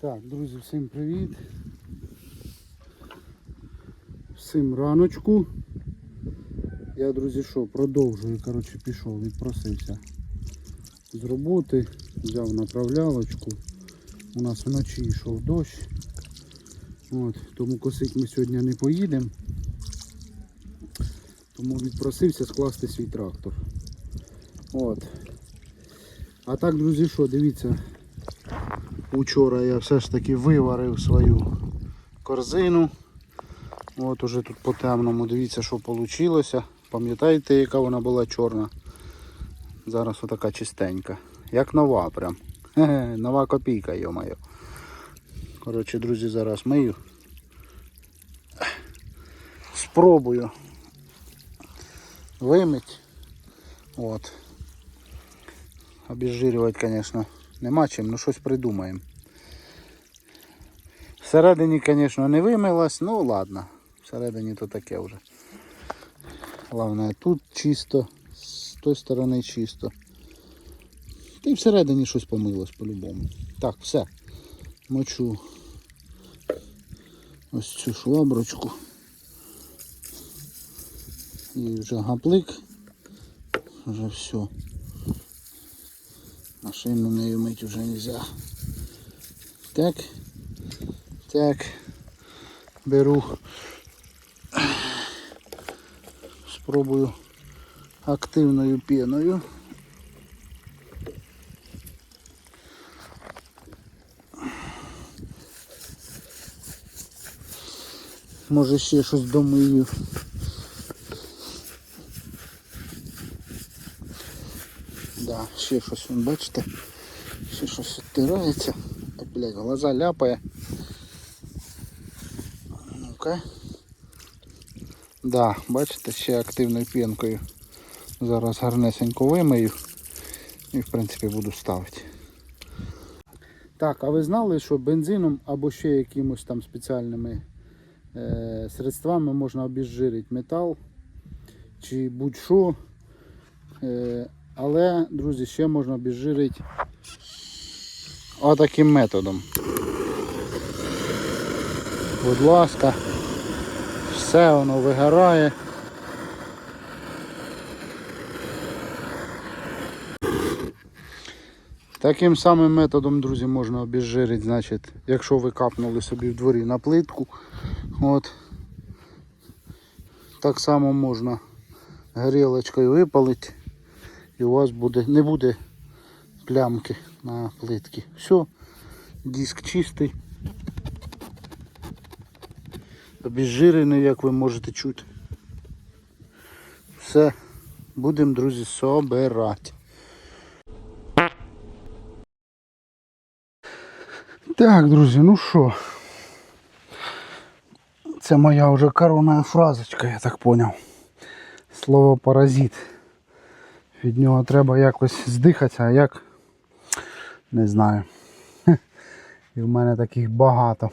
Так, друзі, всім привіт. Всім раночку. Я, друзі, що, продовжую, коротше, пішов, відпросився з роботи, взяв направлялочку. У нас вночі йшов дощ. От, тому косить ми сьогодні не поїдемо. Тому відпросився скласти свій трактор. От. А так, друзі, що, дивіться, Учора я все ж таки виварив свою корзину. От уже тут по темному, дивіться, що вийшло. Пам'ятаєте, яка вона була чорна? Зараз отака чистенька. Як нова прям. Хе-хе, нова копійка, йо-моє. Коротше, друзі, зараз мию. Спробую вимить. От. Обезжирювати, звісно, нема чим, ну щось придумаємо. Всередині, звісно, не вимилась, ну ладно. Всередині то таке вже. Головне, тут чисто, з тої сторони чисто. Та й всередині щось помилось по-любому. Так, все. Мочу ось цю шваброчку. І вже гаплик. Вже все. Машину нею мить вже нельзя. Так. Так. Беру. Спробую активною піною. Може ще щось домию. Да, ще щось, бачите, ще щось відтирається. Ой, Блядь, глаза ляпає. Ну-ка. Да, бачите, ще активною пінкою. Зараз гарнесенько вимию і в принципі буду ставити. Так, а ви знали, що бензином або ще якимось там спеціальними е, средствами можна обезжирити метал чи будь-що. Е, але, друзі, ще можна обезжирити отаким методом. Будь ласка, все воно вигорає. Таким самим методом, друзі, можна обезжирити, значить, якщо ви капнули собі в дворі на плитку, от, так само можна горілочкою випалити і у вас буде, не буде плямки на плитці. Все, диск чистий. Обезжирений, як ви можете чути. Все, будемо, друзі, собирати. Так, друзі, ну що, це моя вже коронна фразочка, я так поняв. Слово паразит. Від нього треба якось здихатися, а як не знаю. І в мене таких багато.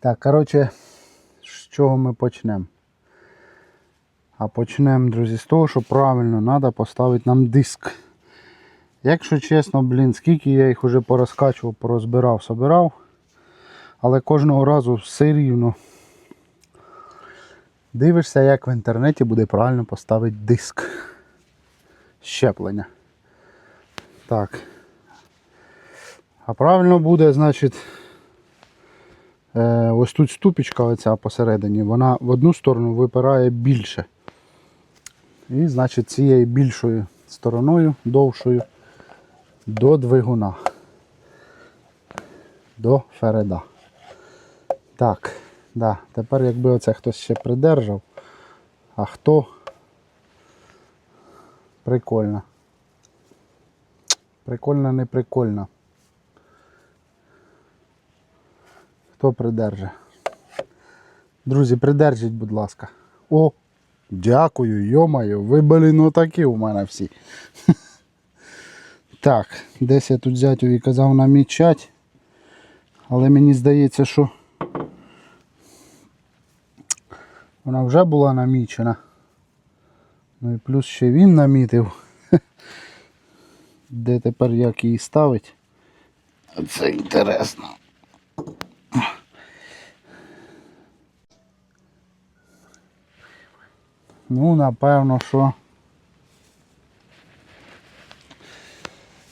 Так, коротше, з чого ми почнемо? А почнемо, друзі, з того, що правильно треба поставити нам диск. Якщо чесно, блін, скільки я їх вже порозкачував, порозбирав, собирав. Але кожного разу все рівно дивишся, як в інтернеті буде правильно поставити диск щеплення. Так. А правильно буде, значить, е, ось тут ступічка оця посередині, вона в одну сторону випирає більше. І, значить, цією більшою стороною, довшою, до двигуна. До фереда. Так, да. тепер якби оце хтось ще придержав, а хто Прикольно. Прикольно, не прикольно. Хто придерже? Друзі, придержіть, будь ласка. О, дякую, йомаю, ви блін отакі у мене всі. Так, десь я тут зятю казав намічать. Але мені здається, що вона вже була намічена. Ну і плюс ще він намітив. Де тепер як її ставить? Це інтересно. Ну, напевно, що.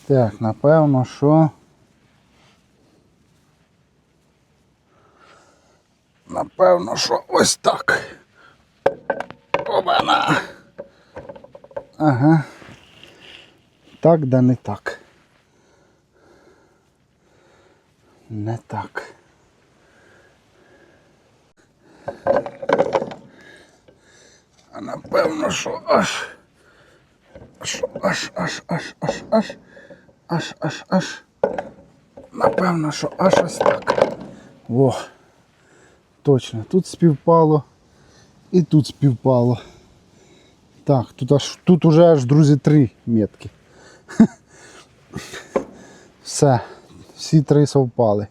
Так, напевно, що. Напевно, що ось так. Ага. Так, да не так. Не так. А напевно, що аж. Що аж, аж, аж, аж, аж, аж, аж, аж. Напевно, що аж ось так. Во. Точно, тут співпало і тут співпало. Так, тут аж тут уже аж, друзі, три метки. Все, всі три совпали.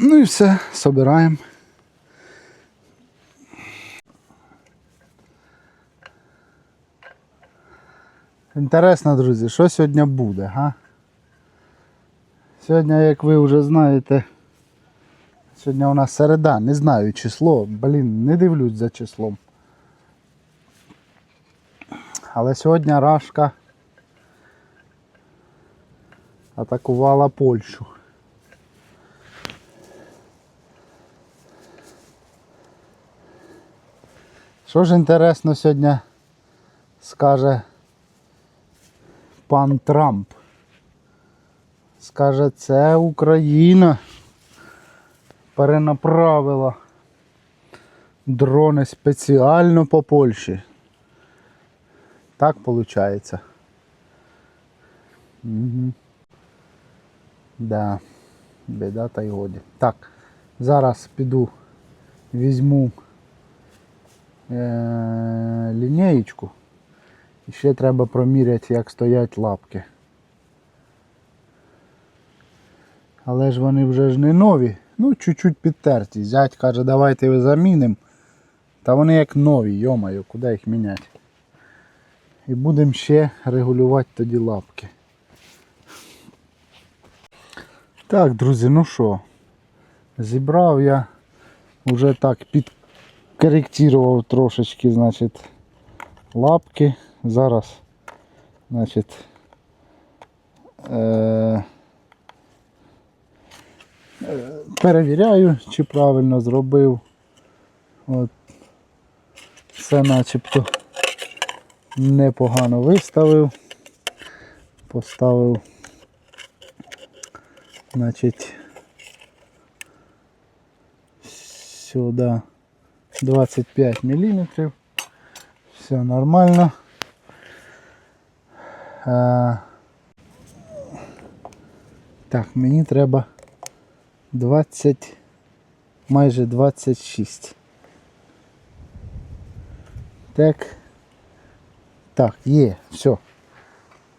Ну і все, собираємо. Інтересно, друзі, що сьогодні буде, га? Сьогодні, як ви вже знаєте, сьогодні у нас середа, не знаю число, блін, не дивлюсь за числом. Але сьогодні Рашка атакувала Польщу. Що ж інтересно сьогодні скаже пан Трамп? Скаже, це Україна перенаправила дрони спеціально по Польщі. Так виходить. Угу. Да, біда та й годі. Так, зараз піду візьму е- лінеєчку. І ще треба проміряти, як стоять лапки. Але ж вони вже ж не нові. Ну, чуть-чуть підтерті. Зять каже, давайте замінимо. Та вони як нові, йомаю, куди їх міняти. І будемо ще регулювати тоді лапки. Так, друзі, ну що, зібрав я вже так підкоректував трошечки, значить, лапки. Зараз, значить, е- перевіряю, чи правильно зробив. От. Все начебто непогано виставив. Поставив, значить, сюди 25 мм. Все нормально. А, так, мені треба 20, майже 26. Так. Так, є, все.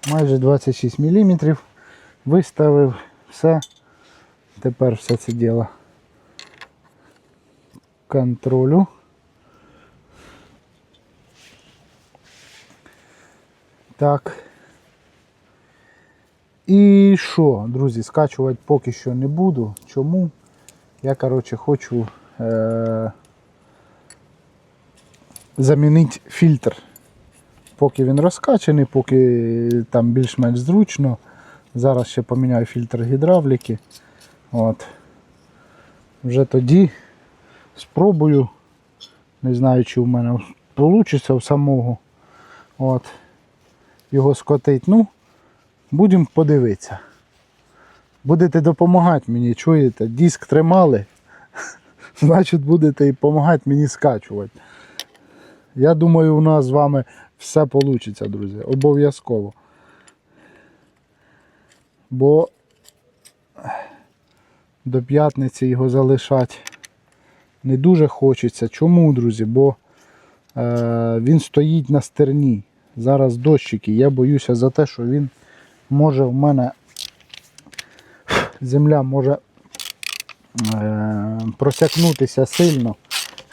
Майже 26 мм. Виставив все. Тепер все це діло контролю. Так. І що, друзі, скачувати поки що не буду. Чому? Я, коротше, хочу е- замінити фільтр. Поки він розкачаний, поки там більш-менш зручно. Зараз ще поміняю фільтр гідравліки. От. Вже тоді спробую. Не знаю, чи в мене вийде в самого. От. Його скотить. Ну, будемо подивитися. Будете допомагати мені, чуєте? Диск тримали. Значить будете і допомагати мені скачувати. Я думаю, у нас з вами все вийде, друзі. Обов'язково. Бо до п'ятниці його залишати не дуже хочеться. Чому, друзі? Бо е, він стоїть на стерні. Зараз дощики. Я боюся за те, що він може в мене земля може е, просякнутися сильно.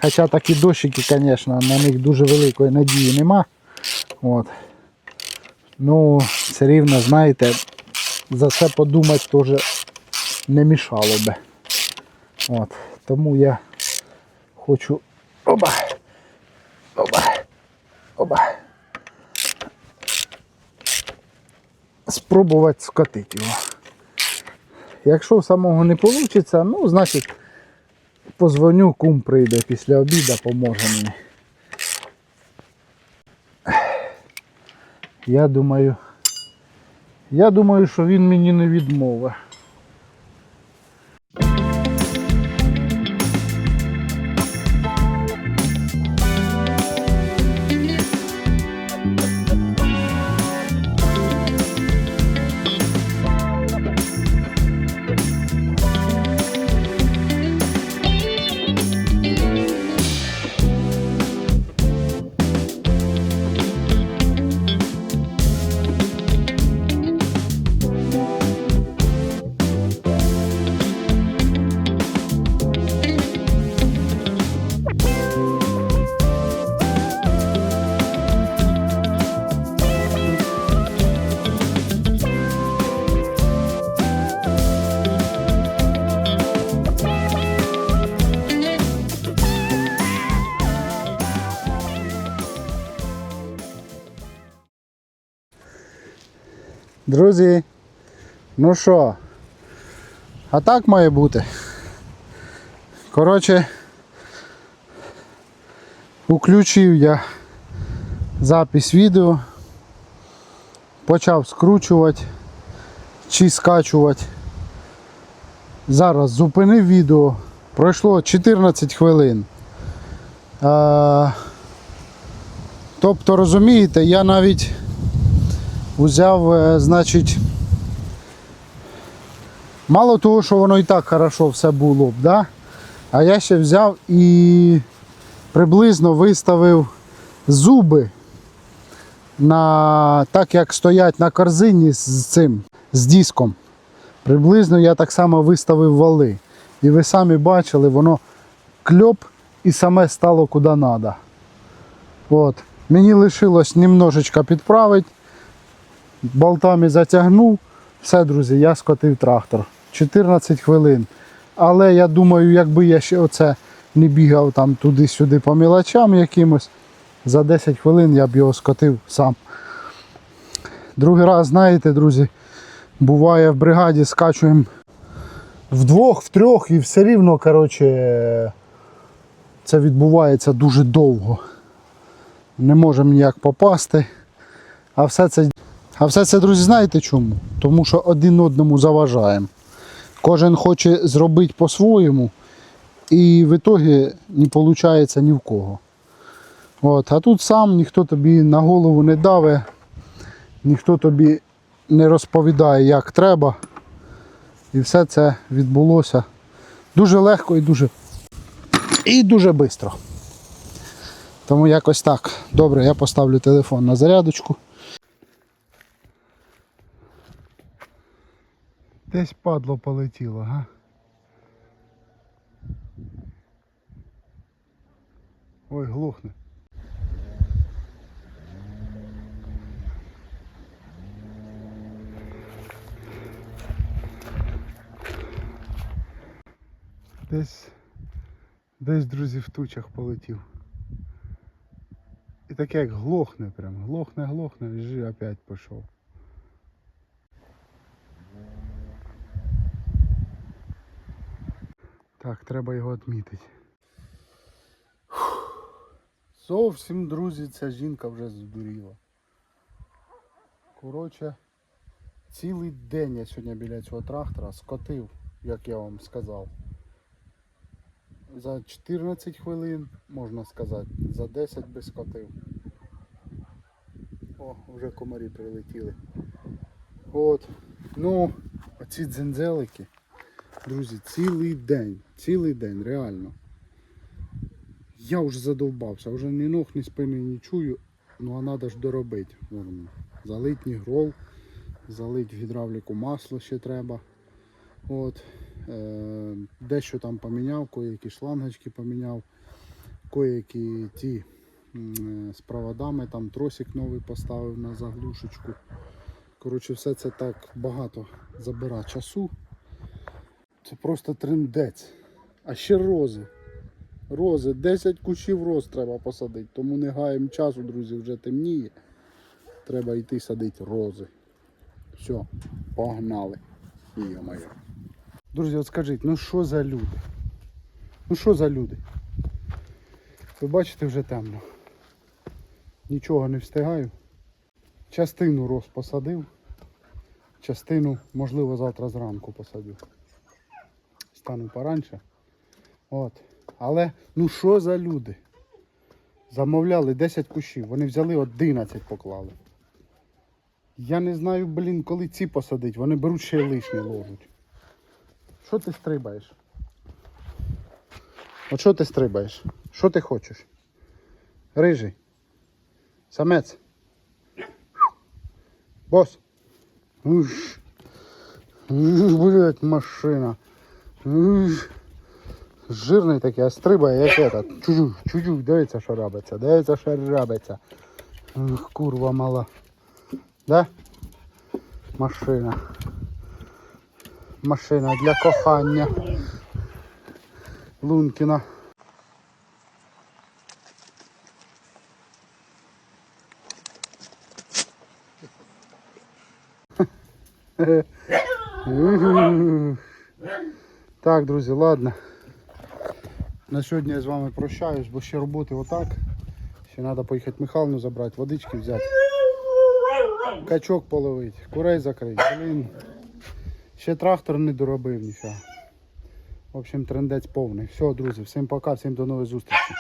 Хоча такі дощики, звісно, на них дуже великої надії нема. От. Ну, все рівно, знаєте, за це подумати теж не мішало би. От. Тому я хочу. Оба! Оба! Оба! Спробувати скотити його. Якщо самого не вийде, ну, значить, позвоню, кум прийде після обіду, поможе мені. Я думаю, я думаю, що він мені не відмовить. Друзі, ну що, а так має бути. Коротше, включив я запись відео, почав скручувати чи скачувати. Зараз зупинив відео, пройшло 14 хвилин. Тобто, розумієте, я навіть Узяв, е, значить, мало того, що воно і так хорошо все було б, да? а я ще взяв і приблизно виставив зуби на так, як стоять на корзині з цим, з диском. Приблизно я так само виставив вали. І ви самі бачили, воно кльоп і саме стало куди треба. От. Мені лишилось немножечко підправити болтами затягнув. Все, друзі, я скотив трактор. 14 хвилин. Але я думаю, якби я ще оце не бігав там туди-сюди по мілочам якимось, за 10 хвилин я б його скотив сам. Другий раз, знаєте, друзі, буває в бригаді скачуємо вдвох, втрьох і все рівно, коротше, це відбувається дуже довго. Не можемо ніяк попасти. А все це а все це, друзі, знаєте чому? Тому що один одному заважаємо. Кожен хоче зробити по-своєму, і в ітогі не виходить ні в кого. От. А тут сам ніхто тобі на голову не даве, ніхто тобі не розповідає, як треба. І все це відбулося дуже легко і дуже і дуже швидко. Тому якось так. Добре, я поставлю телефон на зарядочку. Десь падло полетіло, га? Ой, глохне. Десь, десь, друзі, в тучах полетів. І таке як глохне прям, глохне, глохне, і жи опять пішов. Так, треба його відмітити. Зовсім, друзі, ця жінка вже здуріла. Коротше, цілий день я сьогодні біля цього трактора скотив, як я вам сказав. За 14 хвилин, можна сказати, за 10 би скотив. О, вже комарі прилетіли. От. Ну, оці дзензелики. Друзі, цілий день, цілий день, реально. Я вже задовбався, вже ні ног, ні спини не чую, ну а треба ж доробити. Залить нігрол, залить гідравліку масло ще треба. От. Е, дещо там поміняв, кое-які шлангочки поміняв, кое-які ті м, з проводами, там тросик новий поставив на заглушечку. Коротше, все це так багато забира часу. Це просто триндець. А ще рози. Рози, 10 кущів роз треба посадити. Тому не гаємо часу, друзі, вже темніє. Треба йти садити рози. Все, погнали. Йо-моє. Друзі, от скажіть, ну що за люди? Ну що за люди? Ви бачите вже темно. Нічого не встигаю. Частину роз посадив. Частину, можливо, завтра зранку посадю. Стану пораньше. От. Але ну що за люди? Замовляли 10 кущів, вони взяли 11 поклали. Я не знаю, блін, коли ці посадить, вони беруть ще й лишні ложуть. Що ти стрибаєш? От що ти стрибаєш? Що ти хочеш? Рижий. Самець. Бос. Уш, Блять, машина. Жирний такий, а стрибає, як этот. Чужу, чужу, дивиться, що робиться, дивиться, що робиться. Ух, курва мала. Да? Машина. Машина для кохання. Лункіна. Так, друзі, ладно. На сьогодні я з вами прощаюсь, бо ще роботи отак. Ще треба поїхати Михайловну забрати, водички взяти. Качок половити, курей закрити. Блін. Ще трактор не доробив нічого. В общем, трендець повний. Все, друзі, всім пока, всім до нових зустрічей.